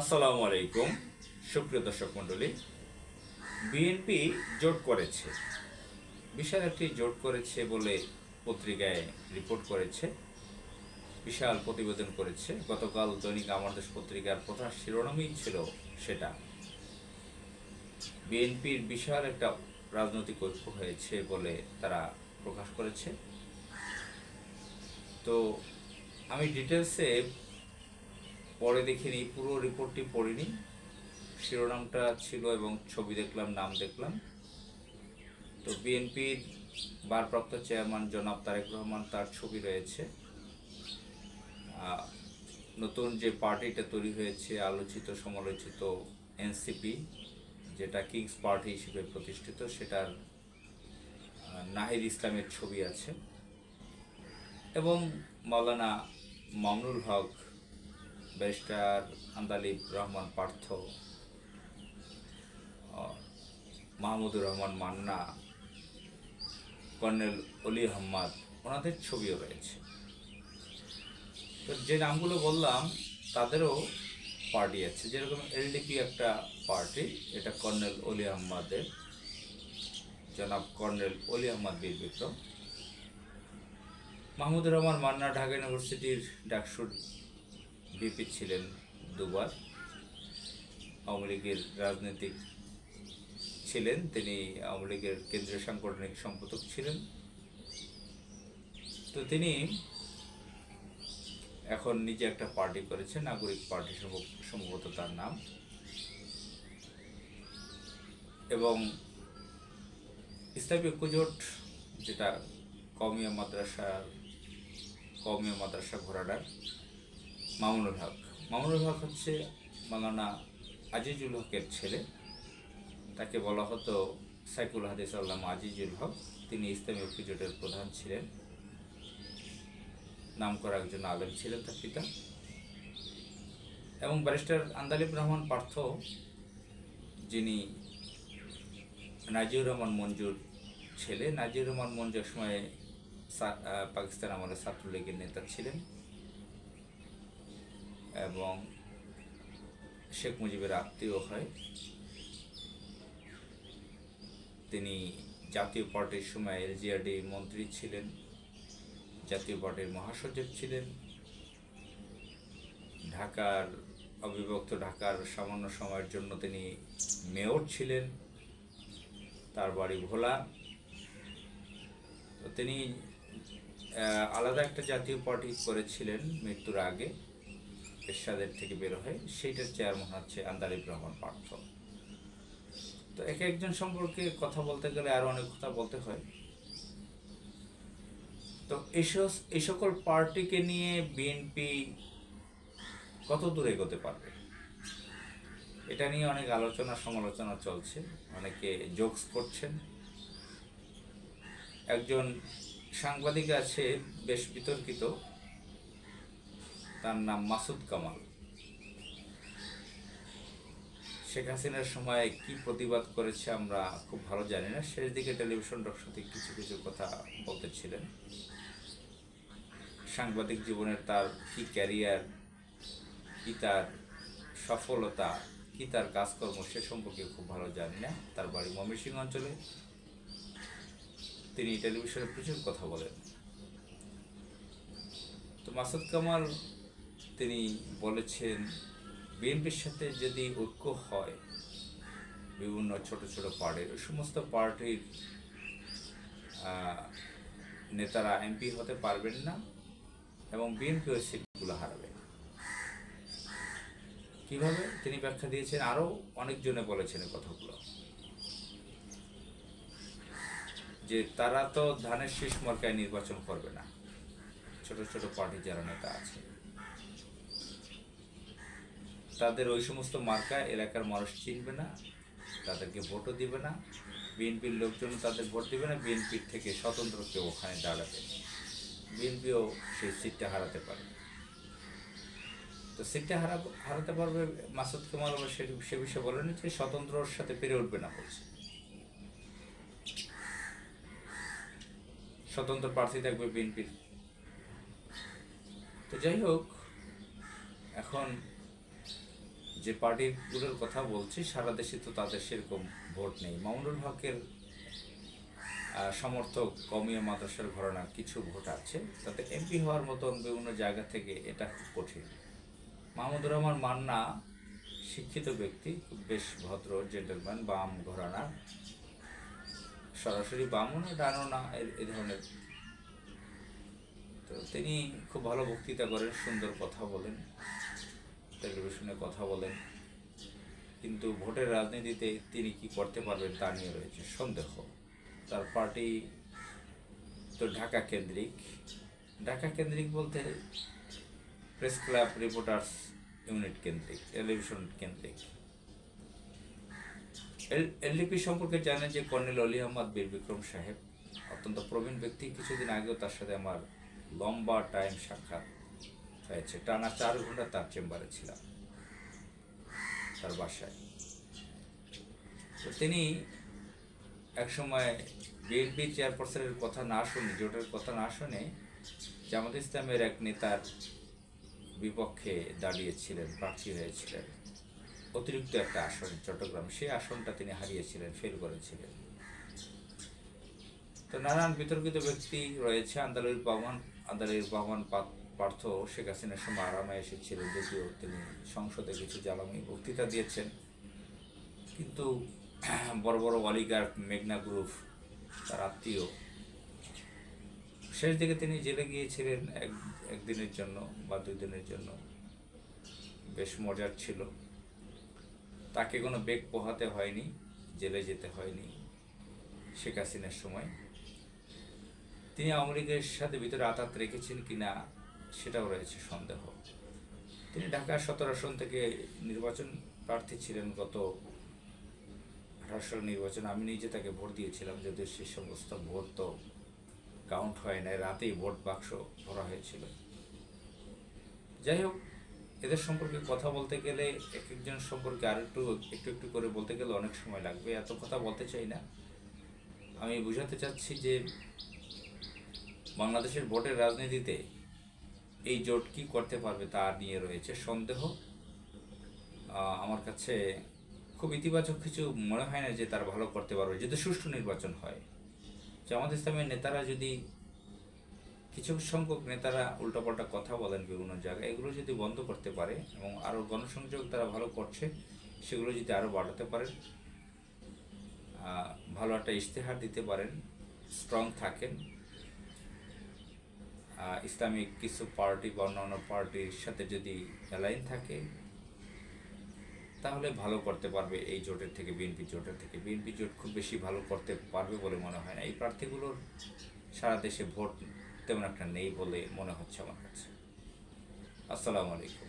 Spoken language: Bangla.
আসসালামু আলাইকুম, সুপ্রিয় দর্শক মণ্ডলী। বিএনপি জোট করেছে। বিশাল একটি জোট করেছে বলে পত্রিকায় রিপোর্ট করেছে। বিশাল প্রতিবেদন করেছে। গতকাল দৈনিক আমার দেশ পত্রিকার প্রধান শিরোনামই ছিল সেটা। বিএনপির বিশাল একটা রাজনৈতিক ঐক্য হয়েছে বলে তারা প্রকাশ করেছে। তো আমি ডিটেলসে পরে দেখিনি পুরো রিপোর্টটি পড়িনি। শিরোনামটা ছিল এবং ছবি দেখলাম, নাম দেখলাম। তো বিএনপির ভারপ্রাপ্ত চেয়ারম্যান জনাব তারেক রহমান তার ছবি রয়েছে। নতুন যে পার্টিটা তৈরি হয়েছে, আলোচিত, সমালোচিত এনসিপি, যেটা কিংস পার্টি হিসেবে প্রতিষ্ঠিত, সেটার নাহিদ ইসলামের ছবি আছে। এবং মাওলানা মামনুল হক ব্যারিস্টার আন্দালিব রহমান পার্থ মাহমুদুর রহমান মান্না, কর্নেল অলি আহম্মদ ওনাদের ছবিও রয়েছে। তো যে নামগুলো বললাম, তাদেরও পার্টি আছে। যেরকম এলডিপি একটা পার্টি এটা কর্নেল অলি আহম্মদের জনাব কর্নেল অলি আহমদ বীর বিক্রম। মাহমুদুর রহমান মান্না ঢাকা ইউনিভার্সিটির ডাকসুর বিপি ছিলেন দুবার। আওয়ামী লীগের রাজনৈতিক ছিলেন, তিনি আওয়ামী লীগের কেন্দ্রীয় সাংগঠনিক সম্পাদক ছিলেন। তো তিনি এখন নিজে একটা পার্টি করেছেন, নাগরিক পার্টি সম্ভব- সম্ভবত তার নাম। এবং ইসলামী ঐক্যজোট, যেটা কমিয়া মাদ্রাসার কমিয়া মাদ্রাসা ঘোড়াডার মামুনুল হক। মামুনুল হক হচ্ছে মালানা আজিজুল হকের ছেলে। তাকে বলা হতো সাইকুল হাদিস আল্লাহ আজিজুল হক। তিনি ইসলামী ঐক্যজোটের প্রধান ছিলেন। নাম করা একজন আলেম ছিলেন তার পিতা। এবং ব্যারিস্টার আন্দালিব রহমান পার্থ, যিনি নাজিউর রহমান মঞ্জুর ছেলে। নাজিউর রহমান মঞ্জুর সময় পাকিস্তান আমলে ছাত্রলীগের নেতা ছিলেন। এবং শেখ মুজিবের আত্মীয় হয়। তিনি জাতীয় পার্টির সময় এলজিআরডি মন্ত্রী ছিলেন, জাতীয় পার্টির মহাসচিব ছিলেন। ঢাকার অবিভক্ত ঢাকার সামান্য সময়ের জন্য তিনি মেয়র ছিলেন। তার বাড়ি ভোলা। তো তিনি আলাদা একটা জাতীয় পার্টি করেছিলেন মৃত্যুর আগে। এরশাদের থেকে বের হয়, সেইটার চেয়ারম্যান হচ্ছে আন্দালিব রহমান পার্থ তো এক একজন সম্পর্কে কথা বলতে গেলে আরও অনেক কথা বলতে হয়। তো এই সকল পার্টিকে নিয়ে বিএনপি কত দূর এগোতে পারবে? এটা নিয়ে অনেক আলোচনা সমালোচনা চলছে, অনেকে জোকস করছেন। একজন সাংবাদিক আছে, বেশ বিতর্কিত। তার নাম মাসুদ কামাল। শেখ হাসিনার সময় কি প্রতিবাদ করেছে আমরা খুব ভালো জানি না। শেষ দিকে টেলিভিশন দর্শকে কিছু কিছু কথা বলতেছিলেন সাংবাদিক জীবনের তার কি ক্যারিয়ার, কি তার সফলতা, কি তার কাজকর্ম সে সম্পর্কে খুব ভালো জানি না। তার বাড়ি ময়মনসিংহ অঞ্চলে। তিনি টেলিভিশনে প্রচুর কথা বলেন। তো মাসুদ কামাল তিনি বলেছেন, বিএনপির সাথে যদি ঐক্য হয়, বিভিন্ন ছোট ছোট পার্টির ওই সমস্ত পার্টির নেতারা এমপি হতে পারবেন না এবং বিএনপি ওই সিটগুলো হারাবে। কীভাবে? তিনি ব্যাখ্যা দিয়েছেন আরও অনেকজনে বলেছেন এই কথাগুলো। যে তারা তো ধানের শীষ মার্কায় নির্বাচন করবে না। ছোট ছোট পার্টি যারা নেতা আছে। তাদের ওই সমস্ত মার্কা এলাকার মানুষ চিনবে না, তাদেরকে ভোটও দিবে না, বিএনপির লোকজন তাদের ভোট দিবে না, বিএনপির থেকে স্বতন্ত্র কেউ ওখানে দাঁড়াবে বিএনপিও সেই সিটটা হারাতে পারে। তো সিটটা হারা হারাতে পারবে মাসুদ কামাল সে সে বিষয়ে বলেন যে স্বতন্ত্রর সাথে পেরে উঠবে না বলছে। স্বতন্ত্র প্রার্থী থাকবে বিএনপির। তো যাই হোক, এখন যে পার্টিগুলোর কথা বলছি, সারা দেশে তো তাদের সেরকম ভোট নেই। মামুনুল হকের সমর্থক কমিয়া মাদ্রাসার ঘরানার কিছু ভোট আছে, তাতে এমপি হওয়ার মতন বিভিন্ন জায়গা থেকে এটা খুব কঠিন। মাহমুদুর রহমান মান্না শিক্ষিত ব্যক্তি খুব বেশ ভদ্র জেন্টেলম্যান বাম ঘরানা। সরাসরি বামও না, ডানও না এ ধরনের। তো তিনি খুব ভালো বক্তৃতা করেন, সুন্দর কথা বলেন। টেলিভিশনে কথা বলেন। কিন্তু ভোটের রাজনীতিতে তিনি কি করতে পারবেন তা নিয়ে রয়েছে সন্দেহ। তার পার্টি তো ঢাকা কেন্দ্রিক। ঢাকা কেন্দ্রিক বলতে প্রেস ক্লাব, রিপোর্টার্স ইউনিট কেন্দ্রিক, টেলিভিশন কেন্দ্রিক। এলডিপি সম্পর্কে জানেন যে কর্নেল অলি আহমদ বীর বিক্রম সাহেব, অত্যন্ত প্রবীণ ব্যক্তি। কিছুদিন আগেও তার সাথে আমার লম্বা টাইম সাক্ষাৎ। হয়েছে, টানা চার ঘণ্টা তার চেম্বারে ছিলাম, তার বাসায়। তো তিনি একসময় বিএনপি চেয়ারপারসনের কথা না শুনে, জোটের কথা না শুনে জামাত ইসলামের এক নেতার বিপক্ষে দাঁড়িয়েছিলেন, প্রার্থী হয়েছিলেন। অতিরিক্ত একটা আসন চট্টগ্রাম, সেই আসনটা তিনি হারিয়েছিলেন ফেল করেছিলেন। তো নানান বিতর্কিত ব্যক্তি রয়েছে আন্দালুর রহমান আন্দালুর রহমান পা- পার্থ শেখ হাসিনার সময় আরামে এসেছিলেন যদিও তিনি সংসদে কিছু জ্বালানি বক্তৃতা দিয়েছেন। কিন্তু বড় বড় অলিগার মেঘনা গ্রুপ তার আত্মীয়, শেষ দিকে তিনি জেলে গিয়েছিলেন এক, একদিনের জন্য বা দুই দিনের জন্য। বেশ মজার ছিল। তাকে কোনো বেগ পোহাতে হয়নি, জেলে যেতে হয়নি শেখ হাসিনার সময়। তিনি আওয়ামী লীগের সাথে ভিতরে আঘাত রেখেছেন কিনা সেটাও রয়েছে সন্দেহ। তিনি ঢাকা সতেরো আসন থেকে নির্বাচন প্রার্থী ছিলেন গত আঠারো নির্বাচন। আমি নিজে তাকে ভোট দিয়েছিলাম, যদিও সে সমস্ত ভোট তো কাউন্ট হয় নাই, রাতেই ভোট বাক্স ভরা হয়েছিল। যাই হোক, এদের সম্পর্কে কথা বলতে গেলে এক একজন সম্পর্কে আর একটু একটু একটু করে বলতে গেলে অনেক সময় লাগবে। এত কথা বলতে চাই না। আমি বুঝাতে চাচ্ছি যে বাংলাদেশের ভোটের রাজনীতিতে এই জোট কি করতে পারবে তা নিয়ে রয়েছে সন্দেহ। আমার কাছে খুব ইতিবাচক কিছু মনে হয় না যে তারা ভালো করতে পারবে, যদি সুষ্ঠু নির্বাচন হয়। জামাত ইসলামের নেতারা যদি কিছু সংখ্যক নেতারা উল্টাপাল্টা কথা বলেন বিভিন্ন জায়গায়, এগুলো যদি বন্ধ করতে পারে এবং আরও গণসংযোগ তারা ভালো করছে, সেগুলো যদি আরও বাড়াতে পারেন ভালো একটা ইশতেহার দিতে পারেন স্ট্রং থাকেন ইসলামিক কিছু পার্টি বা অন্যান্য পার্টির সাথে যদি অ্যালাইন থাকে, তাহলে ভালো করতে পারবে এই জোটের থেকে, বিএনপি জোটের থেকে। বিএনপি জোট খুব বেশি ভালো করতে পারবে বলে মনে হয় না। এই প্রার্থীগুলোর সারা দেশে ভোট তেমন একটা নেই বলে মনে হচ্ছে আমার কাছে। আসসালামু আলাইকুম।